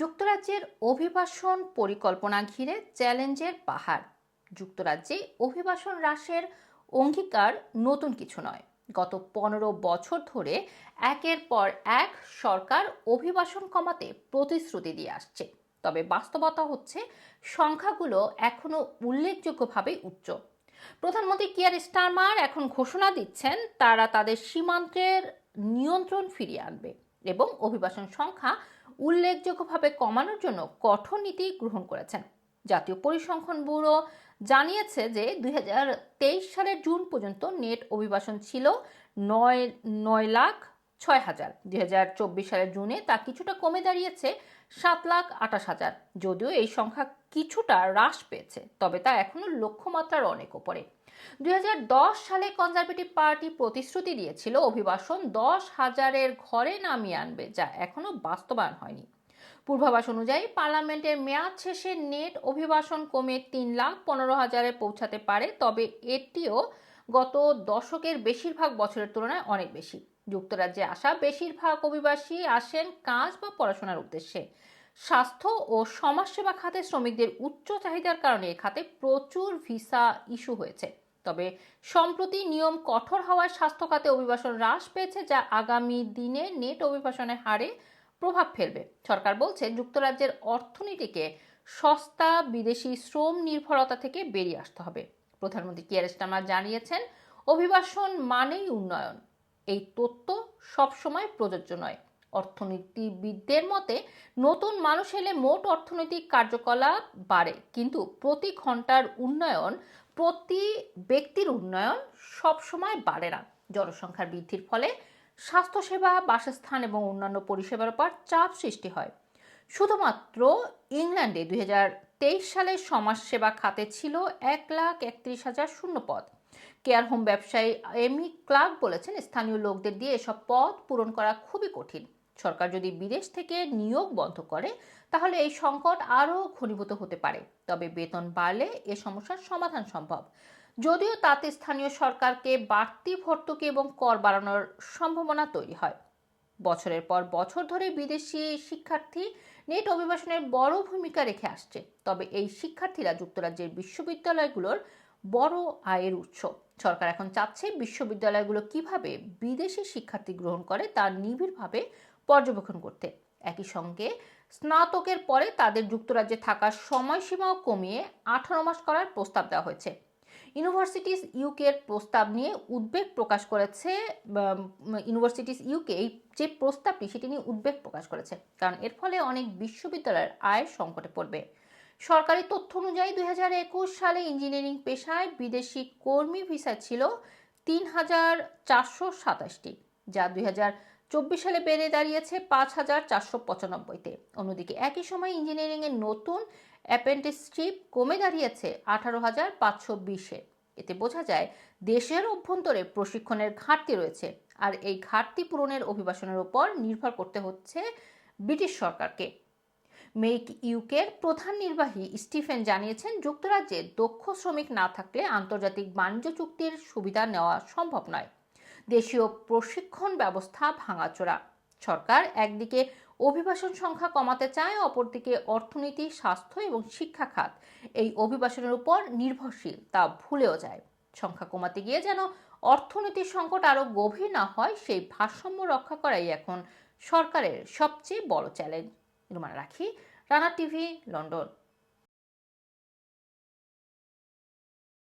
যুক্তরাজ্যের অভিবাসন পরিকল্পনা ঘিরে চ্যালেঞ্জের পাহাড়। যুক্তরাজ্যে অভিবাসন হ্রাসের অঙ্গীকার নতুন কিছু নয়। গত পনেরো বছর ধরে একের পর এক সরকার অভিবাসন কমাতে প্রতিশ্রুতি দিয়ে আসছে। তবে বাস্তবতা হচ্ছে, সংখ্যাগুলো এখনও উল্লেখযোগ্যভাবে উচ্চ। প্রধানমন্ত্রী কিয়ার স্টারমার এখন ঘোষণা দিচ্ছেন, তারা তাদের সীমান্তের নিয়ন্ত্রণ ফিরিয়ে আনবে এবং অভিবাসন সংখ্যা উল্লেখযোগ্যভাবে কমানোর জন্য কঠোর নীতি গ্রহণ করেছেন। জাতীয় পরিসংখ্যান ব্যুরো জানিয়েছে যে, দুই হাজার তেইশ সালের জুন পর্যন্ত নেট অভিবাসন ছিল নয় নয় লাখ ছয় হাজার। দুই সালের জুনে তা কিছুটা কমে দাঁড়িয়েছে সাত লাখ আঠাশ হাজার। যদিও এই সংখ্যা কিছুটা হ্রাস পেয়েছে, তবে তা এখনও লক্ষ্যমাত্রার অনেক ওপরে। দুই সালে কনজারভেটিভ পার্টি প্রতিশ্রুতি দিয়েছিল, অভিবাসন দশ হাজারের ঘরে নামিয়ে আনবে, যা এখনও বাস্তবায়ন হয়নি। পূর্বাভাস অনুযায়ী, পার্লামেন্টের মেয়াদ শেষে নেট অভিবাসন কমে তিন লাখ পনেরো হাজারে পৌঁছাতে পারে, তবে এটিও গত দশকের বেশিরভাগ বছরের তুলনায় অনেক বেশি। যুক্তরাজ্যে আসা বেশিরভাগ অভিবাসী আসেন কাজ বা পড়াশোনার উদ্দেশ্যে। স্বাস্থ্য ও সমাজসেবা খাতে শ্রমিকদের উচ্চ চাহিদার কারণে এ খাতে প্রচুর ভিসা ইস্যু হয়েছে। তবে সম্প্রতি নিয়ম কঠোর হওয়ায় স্বাস্থ্য খাতে অভিবাসন হ্রাস পেয়েছে, যা আগামী দিনে নেট অভিবাসনের হারে প্রভাব ফেলবে। সরকার বলছে, যুক্তরাজ্যের অর্থনীতিকে সস্তা বিদেশি শ্রম নির্ভরতা থেকে বেরিয়ে আসতে হবে। প্রধানমন্ত্রী কিয়ার স্টারমার জানিয়েছেন, অভিবাসন মানেই উন্নয়ন। এই তথ্য সবসময় প্রযোজ্য নয়। অর্থনীতিবিদদের মতে, নতুন মানুষ এলে মোট অর্থনৈতিক কার্যকলাপ বাড়ে, কিন্তু প্রতি ঘণ্টার উন্নয়ন, প্রতি ব্যক্তির উন্নয়ন সবসময় বাড়ে না। জনসংখ্যার বৃদ্ধির ফলে স্বাস্থ্যসেবা, বাসস্থান এবং অন্যান্য পরিষেবার উপর চাপ সৃষ্টি হয়। শুধুমাত্র ইংল্যান্ডে দুই হাজার সালে সমাজসেবা খাতে ছিল এক লাখ একত্রিশ হাজার শূন্য পদ কেয়ার হোম ব্যবসায়ী এমি ক্লার্ক বলেছেন, স্থানীয় লোকদের দিয়ে এসব পদ পূরণ করা খুবই কঠিন। সরকার যদি বিদেশ থেকে নিয়োগ বন্ধ করে, তাহলে এই সংকট আরও ঘনীভূত হতে পারে। তবে বেতন বাড়লে এ সমস্যার সমাধান সম্ভব। যদিও তাতে স্থানীয় সরকারকে বাড়তি ভর্তুকি এবং কর বাড়ানোর সম্ভাবনা তৈরি হয়। বছরের পর বছর ধরে বিদেশি শিক্ষার্থী নেট অভিবাসনের বড় ভূমিকা রেখে আসছে। তবে এই শিক্ষার্থীরা যুক্তরাজ্যের বিশ্ববিদ্যালয়গুলোর বড় আয়ের উৎস। সরকার এখন চাচ্ছে বিশ্ববিদ্যালয়গুলো কীভাবে বিদেশি শিক্ষার্থী গ্রহণ করে তা নিবিড়ভাবে পর্যবেক্ষণ করতে। একই সঙ্গে স্নাতকের পরে তাদের যুক্তরাজ্যে থাকার সময়সীমাও কমিয়ে আঠারো মাস করার প্রস্তাব দেওয়া হয়েছে। ইউনিভার্সিটিস ইউকের প্রস্তাব নিয়ে উদ্বেগ প্রকাশ করেছে ইউনিভার্সিটিস ইউকে। এই যে প্রস্তাবটি, সেটি নিয়ে উদ্বেগ প্রকাশ করেছে, কারণ এর ফলে অনেক বিশ্ববিদ্যালয়ের আয়ের সংকটে পড়বে। সরকারি তথ্য অনুযায়ী দুই হাজার একুশ সালে ইঞ্জিনিয়ারিং পেশায় বিদেশি কর্মী ভিসা ছিল তিন হাজার চারশো সাতাশটি, যা দুই হাজার চব্বিশ সালে বেড়ে দাঁড়িয়েছে পাঁচ হাজার চারশো পঁচানব্বইতে। অন্যদিকে একই সময় ইঞ্জিনিয়ারিংয়ের নতুন অ্যাপেন্টিসশিপ কমে দাঁড়িয়েছে আঠারো হাজার পাঁচশো বিশে। এতে বোঝা যায় দেশের অভ্যন্তরে প্রশিক্ষণের ঘাটতি রয়েছে আর এই ঘাটতি পূরণের অভিবাসনের উপর নির্ভর করতে হচ্ছে ব্রিটিশ সরকারকে। মেক ইউকের প্রধান নির্বাহী স্টিফেন জানিয়েছেন, যুক্তরাজ্যে দক্ষ শ্রমিক না থাকলে আন্তর্জাতিক বাণিজ্য চুক্তির সুবিধা নেওয়া সম্ভব নয়। দেশীয় প্রশিক্ষণ ব্যবস্থা ভাঙাচোরা। সরকার একদিকে অভিবাসন সংখ্যা কমাতে চায়, অপরদিকে অর্থনীতি, স্বাস্থ্য এবং শিক্ষা খাত। এই অভিবাসনের উপর নির্ভরশীল, তা ভুলেও যায়। সংখ্যা কমাতে গিয়ে যেন অর্থনীতির সংকট আরও গভীর না হয়, সেই ভারসাম্য রক্ষা করাই এখন সরকারের সবচেয়ে বড় চ্যালেঞ্জ রুমান রাখি, রানা টিভি, লন্ডন।